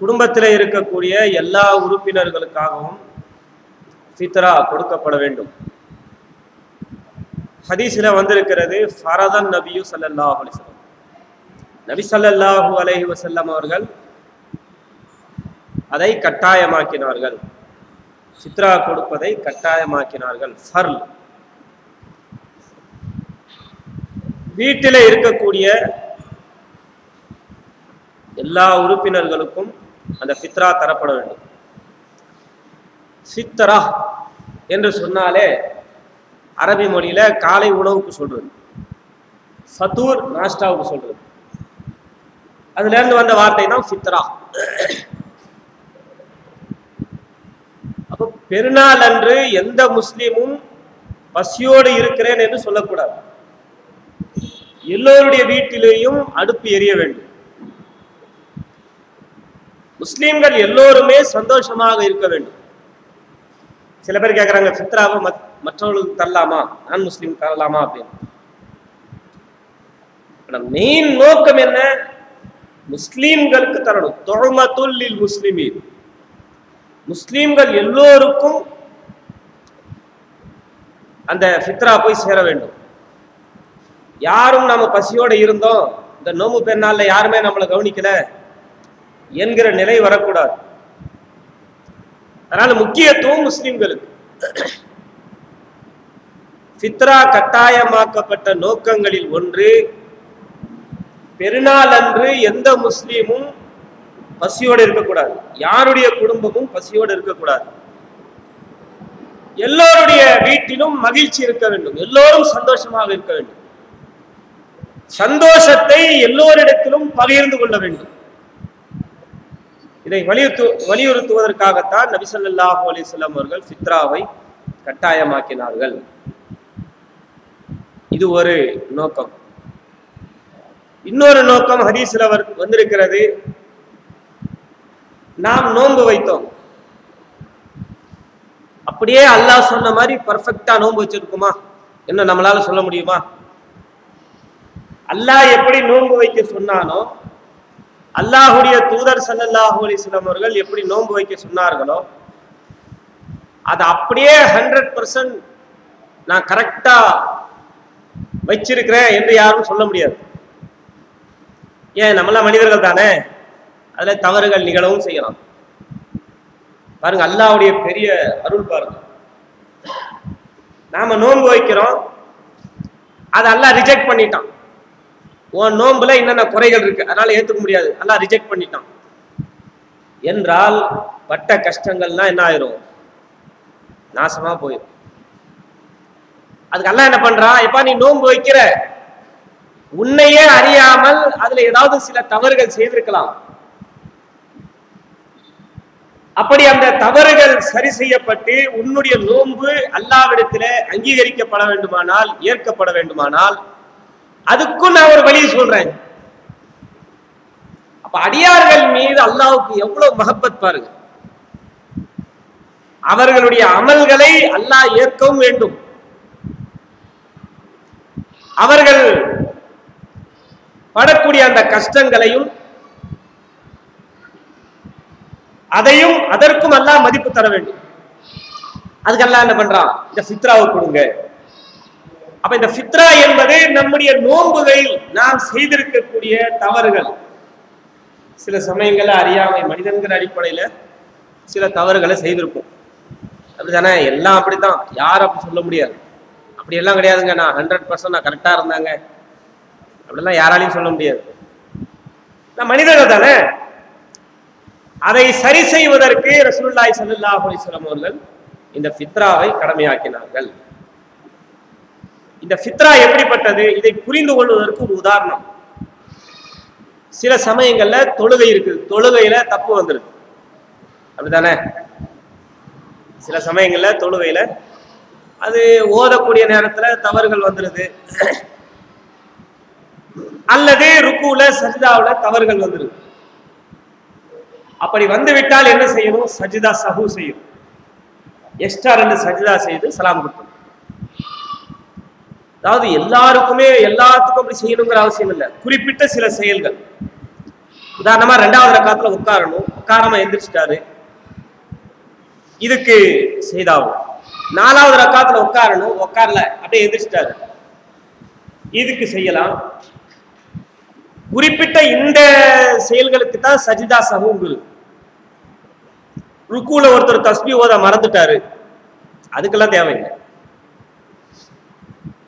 குடும்பத்தில் இருக்கக்கூடிய எல்லா உறுப்பினர்களுக்காகவும் ஃபித்ரா கொடுக்கப்பட வேண்டும். ஹதீஸில் வந்திருக்கிறது ஃபரதன் நபியு ஸல்லல்லாஹு அலிஸ்லாம் நபி சல்லல்லாஹு அலஹி வசல்லம் அவர்கள் அதை கட்டாயமாக்கினார்கள். சித்ரா கொடுப்பதை கட்டாயமாக்கினார்கள். ஃபர்ல். வீட்டில் இருக்கக்கூடிய எல்லா உறுப்பினர்களுக்கும் அந்த ஃபித்ரா தரப்பட வேண்டும். ஃபித்ரா என்று சொன்னாலே அரபி மொழியில காலை உணவுக்கு சொல்றது. ஃபத்தூர் நாஷ்டாவுக்கு சொல்றது. அதுல இருந்து வந்த வார்த்தை தான் ஃபித்ரா. அப்போ பெருநாள் அன்று எந்த முஸ்லீமும் பசியோடு இருக்கிறேன் என்று சொல்லக்கூடாது. எல்லோருடைய வீட்டிலேயும் அடுப்பு எரிய வேண்டும். முஸ்லீம்கள் எல்லோருமே சந்தோஷமாக இருக்க வேண்டும். சில பேர் கேட்குறாங்க ஃபித்ராவை மத் மற்றவர்களுக்கு தரலாமா? நான் முஸ்லீம் தரலாமா அப்படின்னு. மெயின் நோக்கம் என்ன? முஸ்லீம்களுக்கு தரணும். தொழுமத்துல்லில் முஸ்லிமீன். முஸ்லீம்கள் எல்லோருக்கும் அந்த ஃபித்ரா போய் சேர வேண்டும். யாரும் நம்ம பசியோட இருந்தோம். இந்த நோம்பு பெருநாள்ல யாருமே நம்மளை கவனிக்கல. என்கிற நிலை வரக்கூடாது. அதனால முக்கியத்துவம் முஸ்லிம்களுக்கு. ஃபித்ரா கட்டாயமாக்கப்பட்ட நோக்கங்களில் ஒன்று பெருநாள் அன்று எந்த முஸ்லீமும் பசியோடு இருக்கக்கூடாது. யாருடைய குடும்பமும் பசியோடு இருக்கக்கூடாது. எல்லோருடைய வீட்டிலும் மகிழ்ச்சி இருக்க வேண்டும். எல்லோரும் சந்தோஷமாக இருக்க வேண்டும். சந்தோஷத்தை எல்லோரிடத்திலும் பகிர்ந்து கொள்ள வேண்டும். இதை வலியுறுத்து வலியுறுத்துவதற்காகத்தான் நபி ஸல்லல்லாஹு அவர்கள் ஃபித்ராவை கட்டாயமாக்கினார்கள். இது ஒரு நோக்கம். இன்னொரு நோக்கம் ஹதீஸ்ல வந்திருக்கிறது. நாம் நோன்பு வைத்தோம். அப்படியே அல்லாஹ் சொன்ன மாதிரி பர்ஃபெக்டா நோன்பு வச்சிருக்குமா? என்ன நம்மளால சொல்ல முடியுமா? அல்லாஹ் எப்படி நோன்பு வைக்க சொன்னானோ அல்லாஹுடைய தூதர் ஸல்லல்லாஹு அலிஸ்லாம் அவர்கள் எப்படி நோன்பு வைக்க சொன்னார்களோ அதை அப்படியே ஹண்ட்ரட் பர்சன்ட் நான் கரெக்டா வச்சிருக்கிறேன் என்று யாரும் சொல்ல முடியாது. ஏன்? நம்மளாம் மனிதர்கள் தானே? அதுல தவறுகள் நிகழவும் செய்யலாம். பாருங்க அல்லாவுடைய பெரிய அருள் பாருங்க. நாம நோன்பு வைக்கிறோம் அதை அல்லாஹ் ரிஜெக்ட் பண்ணிட்டான். உன் நோன்புல என்னென்ன குறைகள் இருக்கு? அதனால ஏத்துக்க முடியாது. அல்லாஹ் ரிஜெக்ட் பண்ணிட்டான். என்றால் பட்ட கஷ்டங்கள்லாம் என்ன ஆயிரும்? நாசமா போயிடும் அதுக்கு அல்லாஹ் என்ன பண்றான் எப்பா நீ நோன்பு வைக்கிற? உன்னையே அறியாமல் அதுல ஏதாவது சில தவறுகள் செய்திருக்கலாம். அப்படி அந்த தவறுகள் சரி செய்யப்பட்டு உன்னுடைய நோன்பு அல்லாவிடத்தில் அங்கீகரிக்கப்பட வேண்டுமானால் ஏற்கப்பட வேண்டுமானால் அதுக்கும் நான் ஒரு வழியை சொல்றேன். அப்ப அடியார்கள் மீது அல்லாவுக்கு எவ்வளவு மகப்பத் பாருங்க. அவர்களுடைய அமல்களை அல்லாஹ் ஏற்கவும் வேண்டும். அவர்கள் படக்கூடிய அந்த கஷ்டங்களையும் அதையும் அதற்கும் அல்லாஹ் மதிப்பு தர வேண்டும். அதுக்கு என்ன பண்றான்? இந்த சித்ராவை கொடுங்க. அப்ப இந்த ஃபித்ரா என்பது நம்முடைய நோன்புகளில் நாம் செய்திருக்கக்கூடிய தவறுகள். சில சமயங்கள்ல அறியாமை மனிதன்கிற அடிப்படையில சில தவறுகளை செய்திருப்போம். அப்படிதானே எல்லாம் அப்படித்தான். யாரும் அப்படி சொல்ல முடியாது. அப்படி எல்லாம் கிடையாதுங்க. நான் ஹண்ட்ரட் பர்சன்ட் நான் கரெக்டா இருந்தாங்க. அப்படிலாம் யாராலையும் சொல்ல முடியாது. நான் மனிதர்கள் தானே? அதை சரி செய்வதற்கு ரசூல்லாய் ஸல்லல்லாஹு அலைஹி அவர்கள் இந்த ஃபித்ராவை கடமையாக்கினார்கள். இந்த ஃபித்ரா எப்படிப்பட்டது? இதை புரிந்து கொள்வதற்கு ஒரு உதாரணம். சில சமயங்கள்ல தொழுகை இருக்குது. தொழுகையில தப்பு வந்துருது அப்படிதானே சில சமயங்கள்ல தொழுகையில அது ஓதக்கூடிய நேரத்துல தவறுகள் வந்துருது. அல்லது ருக்குல சஜிதாவுல தவறுகள் வந்துருது. அப்படி வந்து விட்டால் என்ன செய்யணும்? சஜிதா சஹு செய்யும். எக்ஸ்ட்ரா ரெண்டு சஜிதா செய்து சலாம் கொடுக்கணும். அதாவது எல்லாருக்குமே எல்லாத்துக்கும் அப்படி செய்யணுங்கிற அவசியம் இல்லை. குறிப்பிட்ட சில செயல்கள். உதாரணமா ரெண்டாவது ரக்காத்துல உட்காரணும். உட்காராம எந்திரிச்சிட்டாரு. இதுக்கு செய்தாகும் நாலாவது ரக்காத்துல உட்காரணும். உட்காரல. அப்படியே எந்திரிச்சிட்டாரு. இதுக்கு செய்யலாம். குறிப்பிட்ட இந்த செயல்களுக்கு தான் சஜிதா சகுங்குரு ருக்குல ஒருத்தர் தஸ்பி ஓத மறந்துட்டாரு. அதுக்கெல்லாம் தேவையில்லை.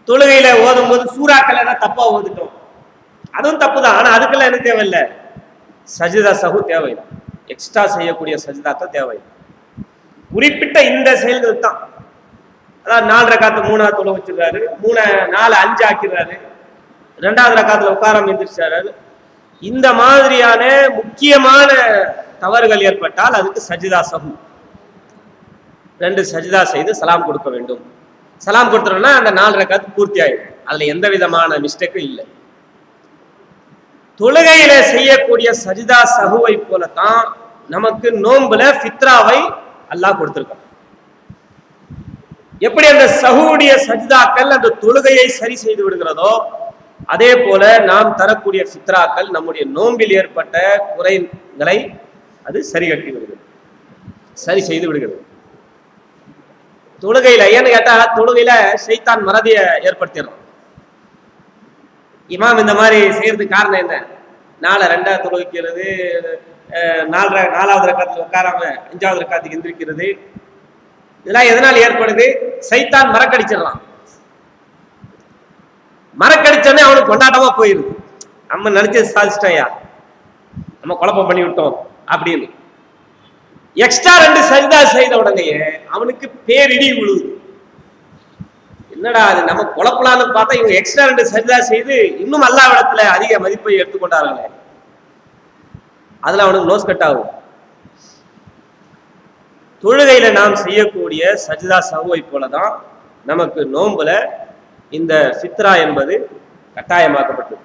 தொழுகையில ஓதும் போது சூறாக்கள் எல்லாம் தப்பா ஓதுட்டோம். அதுவும் தப்பு தான் ஆனா அதுக்கெல்லாம் எனக்கு தேவையில்லை. சஜிதா சகு தேவையில்லை. எக்ஸ்ட்ரா செய்யக்கூடிய சஜிதாக்கள் தேவையில்லை. குறிப்பிட்ட இந்த செயல்கள் தான். அதாவது நாலு ரக்காத்து மூணாவது தொலை வச்சிருக்காரு. மூணு நாலு அஞ்சு ஆக்கிடுறாரு. ரெண்டாவது ரக்காத்துல உட்கார எந்திரிச்சாரு. இந்த மாதிரியான முக்கியமான தவறுகள் ஏற்பட்டால் அதுக்கு சஜிதா சகு. ரெண்டு சஜிதா செய்து சலாம் கொடுக்க வேண்டும். சலாம் கொடுத்துறோம்னா அந்த நாலு ரக்காத்து பூர்த்தி ஆயிடும். அதுல எந்த விதமான மிஸ்டேக்கும் இல்லை. தொழுகையில செய்யக்கூடிய சஜிதா சகுவை போலத்தான் நமக்கு நோன்புல ஃபித்ராவை அல்லாஹ் கொடுத்திருக்கான். எப்படி அந்த சகுவுடைய சஜிதாக்கள் அந்த தொழுகையை சரி செய்து விடுகிறதோ அதே போல நாம் தரக்கூடிய ஃபித்ராக்கள் நம்முடைய நோம்பில் ஏற்பட்ட குறைகளை அது சரி கட்டி விடுகிறது. சரி செய்து விடுகிறது. தொழுகையில ஏன்னு கேட்டா தொழுகையில சைத்தான் மறதிய ஏற்படுத்திடும் இமாம் இந்த மாதிரி செய்யறதுக்கு காரணம் என்ன? நாளை ரெண்டா தொழுவிக்கிறது நாலரை நாலாவது ரக்காத்துல உட்காராம அஞ்சாவது ரக்காத்துக்கு எந்திரிக்கிறது. இதெல்லாம் எதனால் ஏற்படுது? சைத்தான் மறக்கடிச்சிடறான் மறக்கடிச்சோடனே அவனுக்கு கொண்டாட்டமா போயிருது. நம்ம நினைச்சது சாதிச்சிட்டோம்யா நம்ம குழப்பம் பண்ணி விட்டோம் அப்படின்னு. எக்ஸ்ட்ரா ரெண்டு சஜிதா செய்த உடனேயே அவனுக்கு பேரிடி விழுது என்னடா அது நம்ம குழப்பலான்னு பார்த்தா இவங்க எக்ஸ்ட்ரா ரெண்டு சஜிதா செய்து இன்னும் அல்லாவிடத்துல அதிக மதிப்பை எடுத்துக்கொண்டார்களே. அதுல அவனுக்கு நோஸ் கட் ஆகும். தொழுகையில நாம் செய்யக்கூடிய சஜிதா சகுவை போலதான் நமக்கு நோன்புல இந்த சித்ரா என்பது கட்டாயமாக்கப்பட்டது.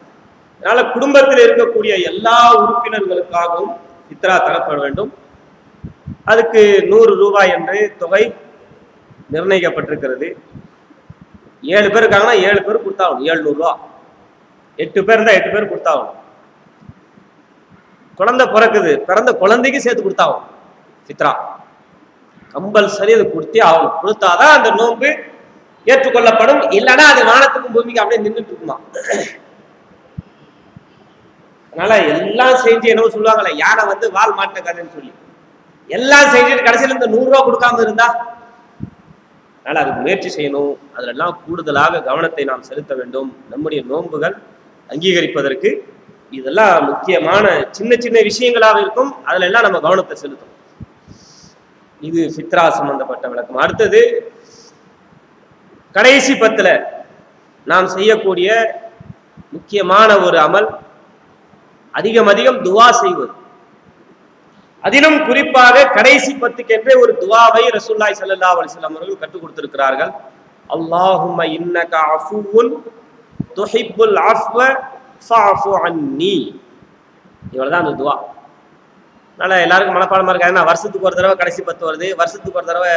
அதனால குடும்பத்தில் இருக்கக்கூடிய எல்லா உறுப்பினர்களுக்காகவும் சித்ரா தரப்பட வேண்டும். அதுக்கு நூறு ரூபாய் என்று தொகை நிர்ணயிக்கப்பட்டிருக்கிறது. ஏழு பேர் இருக்காங்கன்னா ஏழு பேர் கொடுத்தாகணும். ஏழ்நூறு ரூபா. எட்டு பேர் இருந்தா எட்டு பேர் கொடுத்தாகணும். குழந்தை பிறக்குது. பிறந்த குழந்தைக்கு சேர்த்து கொடுத்தாகணும். சித்ரா. கம்பல்சரி அது கொடுத்தே ஆகணும். கொடுத்தாதான் அந்த நோன்பு ஏற்றுக்கொள்ளப்படும். இல்லைன்னா அது வானத்துக்கும் பூமிக்கு அப்படியே நின்றுட்டு இருக்குமா? அதனால எல்லாம் செஞ்சு என்னவோ சொல்லுவாங்களே யானை வந்து வால் மாட்ட கதைன்னு சொல்லி. எல்லாம் செஞ்சுட்டு கடைசியில இந்த நூறுரூவா கொடுக்காம இருந்தா? அதனால் அதுக்கு முயற்சி செய்யணும். அதிலெல்லாம் கூடுதலாக கவனத்தை நாம் செலுத்த வேண்டும். நம்முடைய நோன்புகள் அங்கீகரிப்பதற்கு இதெல்லாம் முக்கியமான சின்ன சின்ன விஷயங்களாக இருக்கும். அதுல எல்லாம் நம்ம கவனத்தை செலுத்தணும். இது ஃபித்ரா சம்பந்தப்பட்ட விளக்கம். அடுத்தது கடைசி பத்துல நாம் செய்யக்கூடிய முக்கியமான ஒரு அமல் அதிகம் அதிகம் துவா செய்வது. அதிலும் குறிப்பாக கடைசி பத்துக்கென்றே ஒரு துவாவை ரசூல்லாய் சல்லா அலிஸ்லாம் அவர்கள் கற்றுக் கொடுத்திருக்கிறார்கள். அல்லாஹும்ம இன்னக அஃபுவுன் துஹிப்புல் அஃவ ஃபஅஃபு அன்னி. இவ்வளவுதான் அந்த துவா. அதனால எல்லாருக்கும் மனப்பாடமா இருக்கா ஏன்னா வருஷத்துக்கு ஒரு தடவை கடைசி பத்து வருது. வருஷத்துக்கு ஒரு தடவை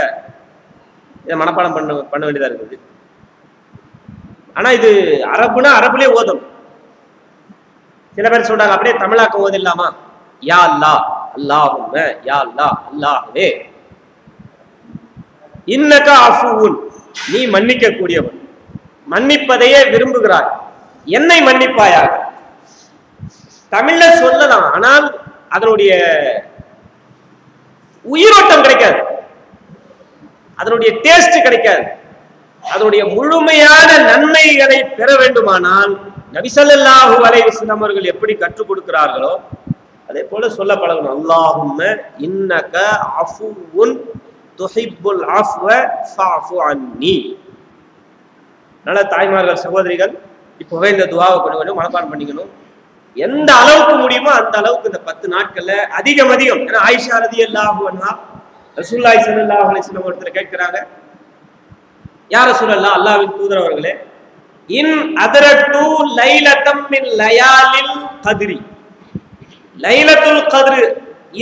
இதை மனப்பாடம் பண்ண பண்ண வேண்டியதா இருக்குது. ஆனா இது அரபுனா அரபுலேயே ஓதும். சில பேர் சொல்றாங்க அப்படியே தமிழாக்கம் ஓதில்லாமா யா அல்லா அல்லாஹும் யா அல்லா அல்லாஹே இன்னக அஃபுவுன் நீ மன்னிக்க கூடியவன் மன்னிப்பதையே விரும்புகிறாய். என்னை மன்னிப்பாயாக? தமிழ்ல சொல்லலாம் ஆனால் அதனுடைய உயிரோட்டம் கிடைக்காது. அதனுடைய டேஸ்ட் கிடைக்காது. அதனுடைய முழுமையான நன்மைகளை பெற வேண்டுமானால் நபிசல்லாஹு அலைவசம் அவர்கள் எப்படி கற்றுக் கொடுக்கிறார்களோ அதே போல சொல்ல பழகணும். அல்லாஹும்ம இன்னக அஃபுவுன் துஹிப்புல் அஃப்வ ஃபஅஃபு அன்னி. நல்ல தாய்மார்கள் சகோதரிகள் இப்போவே இந்த துவாவை கொஞ்சம் கொஞ்சம் மனப்பாடம் பண்ணிக்கணும். எந்த அளவுக்கு முடியுமோ அந்த அளவுக்கு இந்த பத்து நாட்கள்ல அதிகம் அதிகம். ஏன்னா ஆயிஷா ரதி அல்லாஹு ரசூல்லாய் சல்லாஹ் அலிஸ்லாம் ஒருத்தர் கேட்கிறாங்க. யார் அல்லா அல்லாஹ்வின் தூதர் அவர்களே இன் அதரட்டு லைலத்தம் மின் லயாலில் கதிரி. லைலத்துல் கதிர்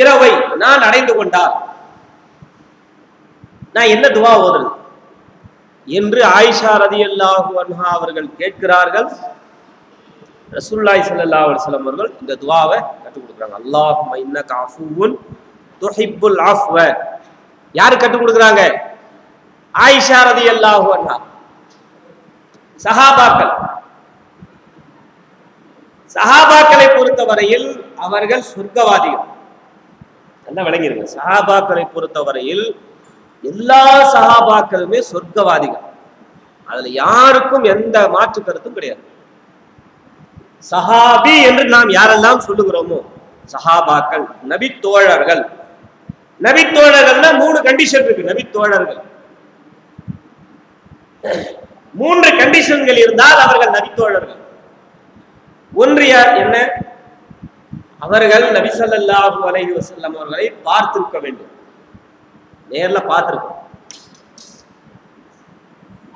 இரவை நான் அடைந்து கொண்டால் நான் என்ன துவா ஓதுறது? என்று ஆயிஷா ரதியல்லாஹு அன்ஹா அவர்கள் கேட்கிறார்கள். ரசூல்லாய் சல்லா அலைஹி அவர்கள் இந்த துவாவை கற்றுக் கொடுக்குறாங்க. அல்லாஹும்ம இன்னக அஃபுவுன் துஹிப்புல் ஆஃப்வ யாரு கற்றுக் கொடுக்குறாங்க? ஆயிஷா ரதி அல்லாஹு அன்ஹா. சஹாபாக்கள். சஹாபாக்களை பொறுத்தவரையில் அவர்கள் சொர்க்கவாதிகள். நல்லா விளங்கிருங்க. சஹாபாக்களை பொறுத்தவரையில் எல்லா சஹாபாக்களுமே சொர்க்கவாதிகள். அதுல யாருக்கும் எந்த மாற்று கருத்தும் கிடையாது. சஹாபி என்று நாம் யாரெல்லாம் சொல்லுகிறோமோ சஹாபாக்கள் நபி தோழர்கள் நபி தோழர்கள்னா மூணு கண்டிஷன் இருக்கு நபி தோழர்கள் மூன்று கண்டிஷன்கள் இருந்தால் அவர்கள் நபி தோழர்கள் ஒன்று யார் என்ன? அவர்கள் நபிசல்லாஹு ஸல்லல்லாஹு அலைஹி வஸல்லம் அவர்களை பார்த்திருக்க வேண்டும். நேர்ல பார்த்திருக்கணும்.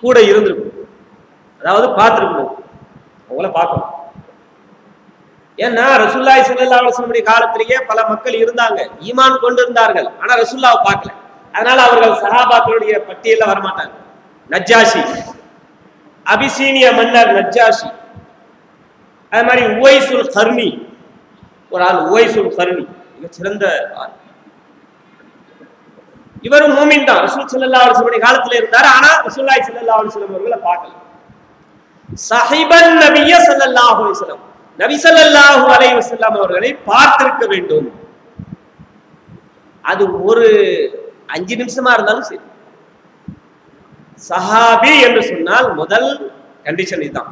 கூட இருந்திருக்கும். அதாவது பார்த்திருக்கணும். அவங்கள பார்க்கணும். ஏன்னா ரசுல்லாய் சல்லா அலுவலமுடைய காலத்திலேயே பல மக்கள் இருந்தாங்க. ஈமான் கொண்டு இருந்தார்கள் ஆனா ரசூல்லாவை பார்க்கல. அதனால அவர்கள் சஹாபாக்களுடைய பட்டியல்ல வரமாட்டாங்க. நஜ்ஜாஷி. அபிசீனிய மன்னர் நஜ்ஜாஷி. அது மாதிரி உவைசுல் கர்ணி ஒரு ஆள் உவைசுல் கர்ணி மிக சிறந்த ஆள். இவரும் மூமின் தான். ரசூல் சல்லா அலுவலுடைய காலத்துல இருந்தார். ஆனா ரசூல்லாய் சல்லா அலுவலம் அவர்களை பார்க்கல. சஹிபன் நபிய ஸல்லல்லாஹு அலிஸ்லாம் நபி ஸல்லல்லாஹு அலைஹி அவர்களை பார்த்திருக்க வேண்டும். அது ஒரு அஞ்சு நிமிஷமா இருந்தாலும் சரி. சஹாபி என்று சொன்னால் முதல் கண்டிஷன் இதுதான்.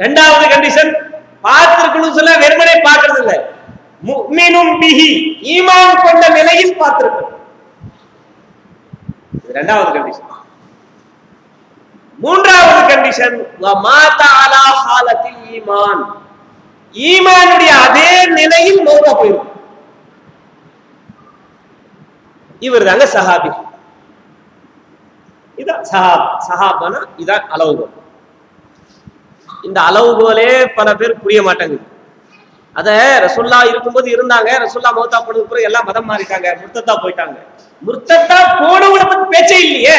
இரண்டாவது கண்டிஷன் பார்த்திருக்கணும் சொல்ல வெறுமனே பார்க்கறது இல்ல முக்மினும் பிஹி ஈமான் கொண்ட நிலையில் பார்த்திருக்கணும். ரெண்டாவது இரண்டாவது கண்டிஷன் மூன்றாவது கண்டிஷன் மாதா அலா ஹாலத்தில் ஈமான். ஈமானுடைய அதே நிலையில் மௌத்தா போயிருக்கும் இவர் தாங்க சஹாபி. இதான் சஹாப். சஹாபானா இதான் அளவுகோல். இந்த அளவுகோலே பல பேர் புரிய மாட்டாங்குது அத ரசுல்லா இருக்கும்போது இருந்தாங்க. ரசுல்லா மௌத்தா போனதுக்கு எல்லாம் மதம் மாறிட்டாங்க. முர்த்தத்தா போயிட்டாங்க. முர்த்தத்தா போனவங்களை பத்தி பேச்சே இல்லையே.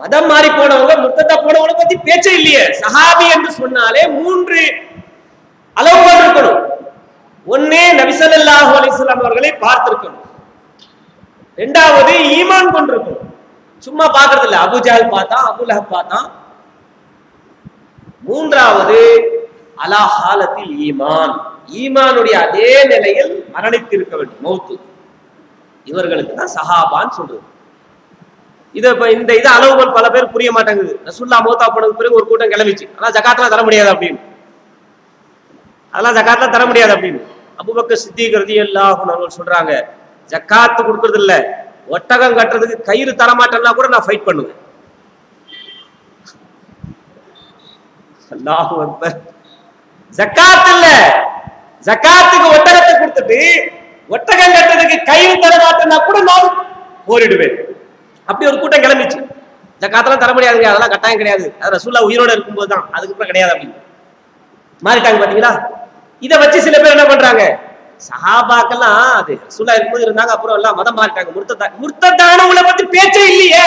மதம் மாறி போனவங்க முர்த்தத்தா போனவங்களை பத்தி பேச்சே இல்லையே. சஹாபி என்று சொன்னாலே மூன்று அளவுகள் இருக்கணும். ஒண்ணே நபிசல்லாஹு அலிஸ்லாம் அவர்களை பார்த்திருக்கணும். ரெண்டாவது ஈமான் கொண்டிருக்கணும். சும்மா பாக்குறது இல்ல அபுஜால் பார்த்தான் அபுலஹப் பார்த்தான் மூன்றாவது அலா ஹாலத்தில் ஈமான். ஈமானுடைய அதே நிலையில் மரணித்திருக்க வேண்டும். மௌத்து. இவர்களுக்கு தான் சஹாபான்னு சொல்றது. இது இப்ப இந்த இது அளவுகள் பல பேர் புரிய மாட்டேங்குது. ரசுல்லா மௌத்தா போனதுக்கு பிறகு ஒரு கூட்டம் கிளம்பிச்சு. ஆனா ஜகாத்லாம் தர முடியாது அப்படின்னு. அதெல்லாம் ஜகாத்லாம் தர முடியாது அப்படின்னு. அபுபக்க சித்திகிறது ரலியல்லாஹு அவர்கள் சொல்றாங்க ஜக்காத்து கொடுக்கறது இல்ல ஒட்டகம் கட்டுறதுக்கு கயிறு தரமாட்டேன்னா கூட நான் ஃபைட் பண்ணுவேன். அல்லாஹ் அக்பர். ஜக்காத் இல்ல. ஜக்காத்துக்கு ஒட்டகத்தை கொடுத்துட்டு ஒட்டகம் கட்டுறதுக்கு கைவு தர மாட்டேன்னா கூட நான் போரிடுவேன். அப்படி ஒரு கூட்டம் கிளம்பிச்சு. ஜக்காத்தெல்லாம் தர முடியாதுங்க அதெல்லாம் கட்டாயம் கிடையாது. அது ரசூல்லா உயிரோட இருக்கும்போது தான். அதுக்கப்புறம் கிடையாது அப்படின்னு. மாறிட்டாங்க பாத்தீங்களா? இதை வச்சு சில பேர் என்ன பண்றாங்க? சஹாபாக்கெல்லாம் அது ரசூல்லா இருக்கும்போது இருந்தாங்க அப்புறம் எல்லாம் மதம் மாறிட்டாங்க. முர்த்ததா முர்த்ததானவங்களை பத்தி பேச்சே இல்லையே.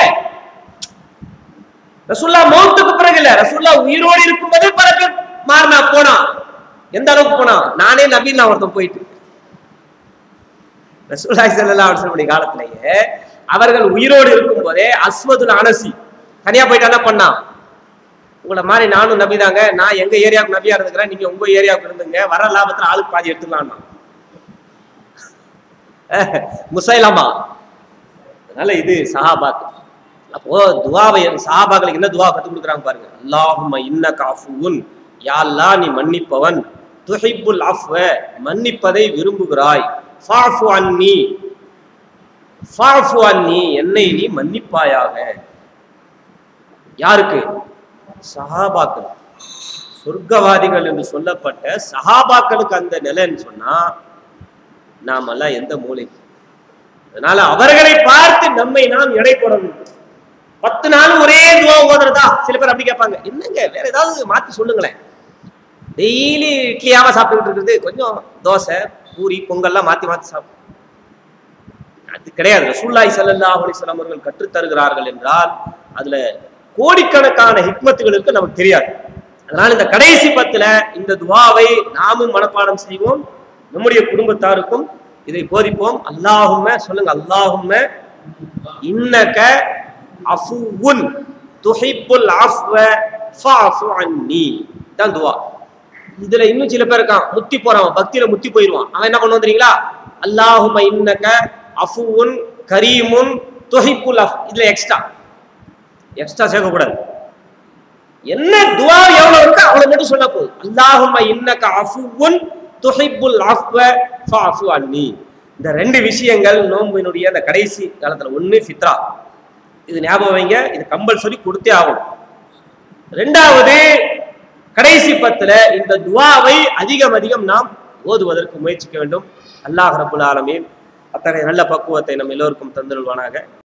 ரசுல்லா மௌத்துக்கு பிறகு இல்ல ரசுல்லா உயிரோடு இருக்கும்போது பல பேர் மாறினா போனா. எந்த அளவுக்கு போனா? நானே நபீன் ஒருத்தன் போயிட்டு ரசூல்லாய் செல்லா அலைஹி வஸல்லம் காலத்திலேயே அவர்கள் உயிரோடு இருக்கும் போதே அஸ்வதுல் அனசி தனியா போயிட்டு என்ன பண்ணான் உங்களை மாதிரி நானும் நபி தாங்க. நான் எங்க ஏரியாவுக்கு நபியா இருந்துக்கிறேன். நீங்க உங்க ஏரியாவுக்கு இருந்துங்க. வர லாபத்துல ஆளுக்கு பாதி எடுத்துக்கலாம்னா. முசைலாமா? அதனால இது சஹாபாத் அப்போ துவாவை சாபாக்களுக்கு என்ன துவா கற்றுக் கொடுக்குறாங்க பாருங்க. அல்லாஹும்ம இன்ன அஃபுவுன். யா நீ மன்னிப்பவன். துஹிப்புல் அஃவ மன்னிப்பதை விரும்புகிறாய். ஃபாஃபு அன்னி. ஃபாஃபு அன்னி என்னை நீ மன்னிப்பாயாக. யாருக்கு? சஹாபாக்கள். சொர்க்கவாதிகள் என்று சொல்லப்பட்ட சஹாபாக்களுக்கு அந்த நிலைன்னு சொன்னா நாமெல்லாம் எந்த மூலைக்கு? அதனால அவர்களை பார்த்து நம்மை நாம் எடை போட வேண்டும் பத்து நாள் ஒரே துவா ஓதுறதா? சில பேர் அப்படி கேட்பாங்க. என்னங்க வேற ஏதாவது மாத்தி சொல்லுங்களேன். டெய்லி இட்லியாவ சாப்பிட்டுக்கிட்டு இருக்குது கொஞ்சம் தோசை பூரி பொங்கல்லாம் மாத்தி மாத்தி சாப்பிடும் அது கிடையாது. ரசூல்லாய் சல்லா அலைஹி அவர்கள் கற்றுத் தருகிறார்கள் என்றால் அதுல கோடிக்கணக்கான ஹிக்மத்துகள் இருக்கு நமக்கு தெரியாது. அதனால இந்த கடைசி பத்துல இந்த துவாவை நாமும் மனப்பாடம் செய்வோம். நம்முடைய குடும்பத்தாருக்கும் இதை போதிப்போம். அல்லாஹும்ம சொல்லுங்க அல்லாஹும்ம இன்னக்க அஃபுவுன் துஹிப்புல் அஃவ ஃபாஃபு அன்னி. தான் துவா. இதுல இன்னும் சில பேர் இருக்கான் முத்தி போறான் பக்தியில முத்தி போயிருவான். அவன் என்ன பண்ணுவான் தெரியுங்களா அல்லாஹும இன்னக அஃபுவுன் கரீமுன் துஹிப்புல் அஃப். இதுல எக்ஸ்ட்ரா எக்ஸ்ட்ரா சேர்க்கக்கூடாது. என்ன துவா எவ்வளவு இருக்கோ அவ்வளவு மட்டும் சொல்ல போகுது அல்லாஹும இன்னக அஃபுவுன் துஹிப்புல் அஃப்வ ஃபாஃபு அன்னி. இந்த ரெண்டு விஷயங்கள் நோம்பினுடைய அந்த கடைசி காலத்துல ஒண்ணு ஃபித்ரா. இது ஞாபகம் வைங்க இது கம்பல்சரி கொடுத்தே ஆகும் ரெண்டாவது கடைசி பத்துல இந்த துவாவை அதிகம் அதிகம் நாம் ஓதுவதற்கு முயற்சிக்க வேண்டும். அல்லாஹ் ரபுல் ஆலமீன் அத்தகைய நல்ல பக்குவத்தை நம் எல்லோருக்கும் தந்திருவானாக